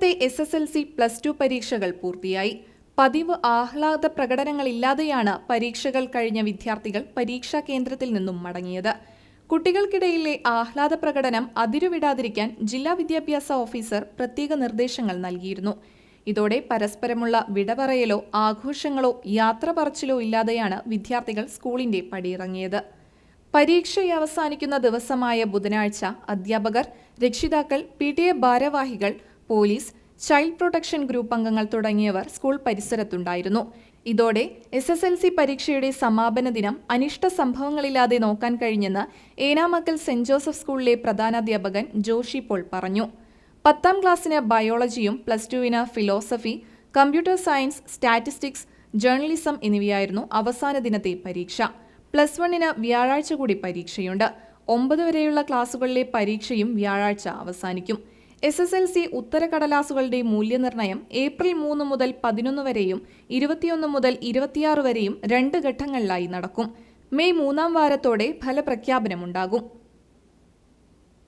സംസ്ഥാനത്തെ S S L C plus two പരീക്ഷകൾ പൂർത്തിയായി. പതിവ് ആഹ്ലാദ പ്രകടനങ്ങളില്ലാതെയാണ് പരീക്ഷകൾ കഴിഞ്ഞ വിദ്യാർത്ഥികൾ പരീക്ഷാ കേന്ദ്രത്തിൽ നിന്നും മടങ്ങിയത്. കുട്ടികൾക്കിടയിലെ ആഹ്ലാദ പ്രകടനം അതിരുവിടാതിരിക്കാൻ ജില്ലാ വിദ്യാഭ്യാസ ഓഫീസർ പ്രത്യേക നിർദ്ദേശങ്ങൾ നൽകിയിരുന്നു. ഇതോടെ പരസ്പരമുള്ള വിടപറയലോ ആഘോഷങ്ങളോ യാത്ര പറച്ചിലോ ഇല്ലാതെയാണ് വിദ്യാർത്ഥികൾ സ്കൂളിന്റെ പടിയിറങ്ങിയത്. പരീക്ഷ അവസാനിക്കുന്ന ദിവസമായ ബുധനാഴ്ച അധ്യാപകർ രക്ഷിതാക്കൾ പി ടി എ ഭാരവാഹികൾ പോലീസ് ചൈൽഡ് പ്രൊട്ടക്ഷൻ ഗ്രൂപ്പ് അംഗങ്ങൾ തുടങ്ങിയവർ സ്കൂൾ പരിസരത്തുണ്ടായിരുന്നു. ഇതോടെ എസ് എസ് എൽ സി പരീക്ഷയുടെ സമാപന ദിനം അനിഷ്ട സംഭവങ്ങളില്ലാതെ നോക്കാൻ കഴിഞ്ഞെന്ന് ഏനാമക്കൽ സെന്റ് ജോസഫ് സ്കൂളിലെ പ്രധാനാധ്യാപകൻ ജോഷി പോൾ പറഞ്ഞു. പത്താം ക്ലാസ്സിന് ബയോളജിയും പ്ലസ് ടുവിന് philosophy computer science statistics journalism എന്നിവയായിരുന്നു അവസാന ദിനത്തെ പരീക്ഷ. പ്ലസ് വണ്ണിന് വ്യാഴാഴ്ച കൂടി പരീക്ഷയുണ്ട്. ഒമ്പത് വരെയുള്ള ക്ലാസുകളിലെ പരീക്ഷയും വ്യാഴാഴ്ച അവസാനിക്കും. എസ് എസ് എൽ സി ഉത്തരക്കടലാസുകളുടെ മൂല്യനിർണയം ഏപ്രിൽ മൂന്ന് മുതൽ പതിനൊന്ന് വരെയും ഇരുപത്തിയൊന്ന് മുതൽ ഇരുപത്തിയാറ് വരെയും രണ്ട് ഘട്ടങ്ങളിലായി നടക്കും. മെയ് മൂന്നാം വാരത്തോടെ ഫലപ്രഖ്യാപനമുണ്ടാകും.